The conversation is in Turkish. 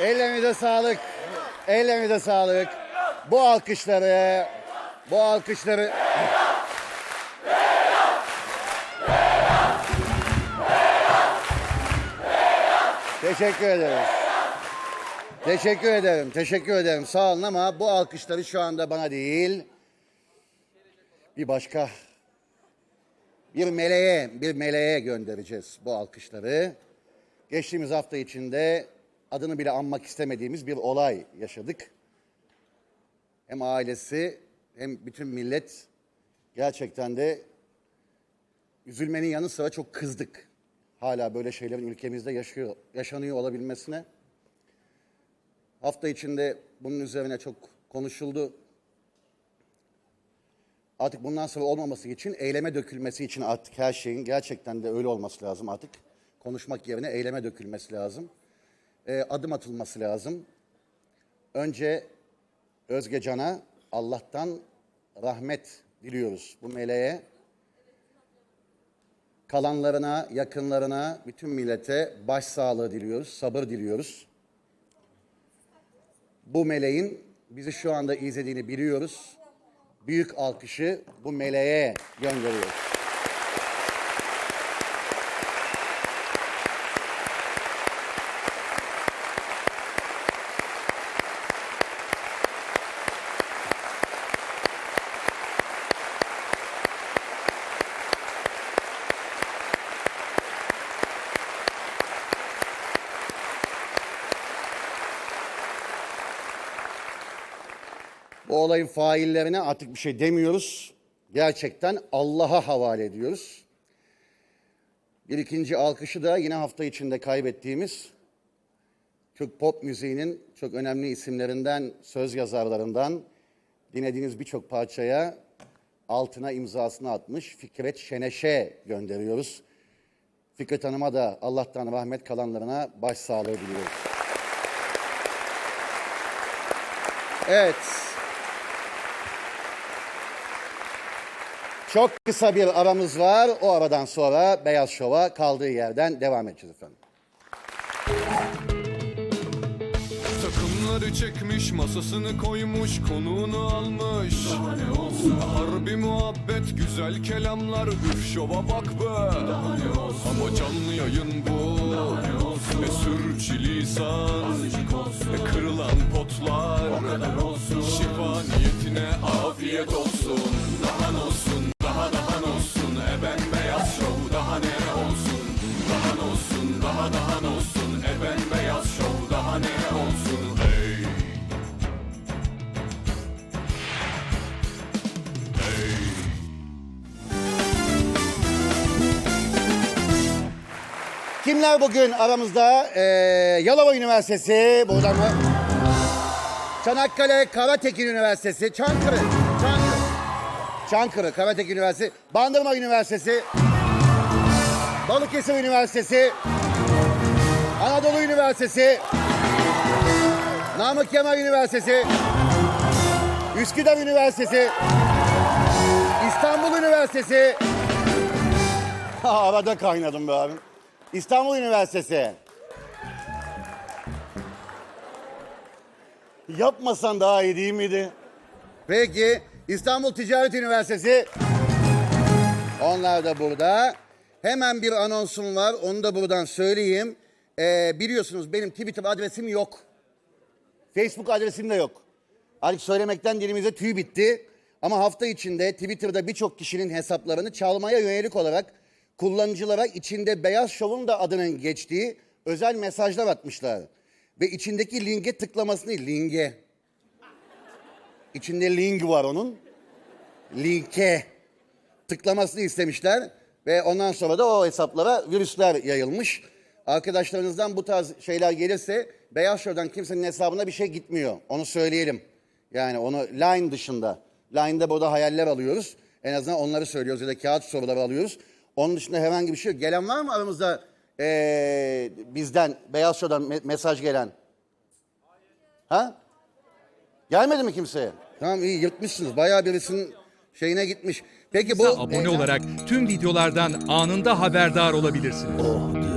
Ellerinize sağlık. Ellerinize sağlık. Bu alkışları, bu alkışları... Teşekkür ederiz. Teşekkür ederim, teşekkür ederim. Sağ olun ama bu alkışları şu anda bana değil, bir başka, bir meleğe, bir meleğe göndereceğiz bu alkışları. Geçtiğimiz hafta içinde adını bile anmak istemediğimiz bir olay yaşadık. Hem ailesi hem bütün millet gerçekten de üzülmenin yanı sıra çok kızdık. Hala böyle şeylerin ülkemizde yaşıyor, yaşanıyor olabilmesine. Hafta içinde bunun üzerine çok konuşuldu. Artık bundan sonra olmaması için, eyleme dökülmesi için artık her şeyin gerçekten de öyle olması lazım artık. Konuşmak yerine eyleme dökülmesi lazım. Ee, adım atılması lazım. Önce Özge Can'a Allah'tan rahmet diliyoruz bu meleğe. Kalanlarına, yakınlarına, bütün millete başsağlığı diliyoruz, sabır diliyoruz. Bu meleğin bizi şu anda izlediğini biliyoruz. Büyük alkışı bu meleğe gönderiyoruz. Bu olayın faillerine artık bir şey demiyoruz. Gerçekten Allah'a havale ediyoruz. Bir ikinci alkışı da yine hafta içinde kaybettiğimiz Türk pop müziğinin çok önemli isimlerinden, söz yazarlarından dinlediğiniz birçok parçaya altına imzasını atmış Fikret Şeneş'e gönderiyoruz. Fikret Hanım'a da Allah'tan rahmet kalanlarına başsağlığı diliyoruz. Evet. Çok kısa bir aramız var. O aradan sonra Beyaz Şov'a kaldığı yerden devam edeceğiz efendim. Takımları çekmiş masasını koymuş konuğunu almış. Daha ne olsun Harbi muhabbet güzel kelamlar Üf şova bak be. Daha ne olsun Ama canlı yayın bu. Daha ne olsun E sürçülisan Azıcık olsun E kırılan potlar. O kadar olsun Şifa niyetine afiyet olsun Daha ne olsun Daha ne olsun E bembeyaz şov daha ne olsun Hey Kimler bugün aramızda? Ee, Yalova Üniversitesi, buradan mı? Çanakkale Karatekin Üniversitesi, Çankırı, Çankırı, Çankırı Karatekin Üniversitesi, Bandırma Üniversitesi, Balıkesir Üniversitesi, Anadolu Üniversitesi, Namık Kemal Üniversitesi, Üsküdar Üniversitesi, İstanbul Üniversitesi, Arada kaynadım be abim. İstanbul Üniversitesi. Yapmasan daha iyi değil miydi? Peki İstanbul Ticaret Üniversitesi. Onlar da burada. Hemen bir anonsum var. Onu da buradan söyleyeyim. Ee, biliyorsunuz benim Twitter adresim yok. Facebook adresim de yok. Artık söylemekten dilimize tüy bitti. Ama hafta içinde Twitter'da birçok kişinin hesaplarını çalmaya yönelik olarak kullanıcılara içinde Beyaz Şov'un da adının geçtiği özel mesajlar atmışlar. Ve içindeki linke tıklamasını, linke. İçinde link var onun. Linke tıklamasını istemişler. Ve ondan sonra da o hesaplara virüsler yayılmış. Arkadaşlarınızdan bu tarz şeyler gelirse Beyaz Show'dan kimsenin hesabına bir şey gitmiyor. Onu söyleyelim. Yani onu Line dışında. Line'da burada hayaller alıyoruz. En azından onları söylüyoruz ya da kağıt soruları alıyoruz. Onun dışında herhangi bir şey yok. Gelen var mı aramızda ee, bizden, Beyaz Show'dan me- mesaj gelen? Ha? Gelmedi mi kimseye? Tamam iyi yırtmışsınız. Bayağı birisinin şeyine gitmiş. Peki bu... abone olarak tüm videolardan anında haberdar olabilirsiniz.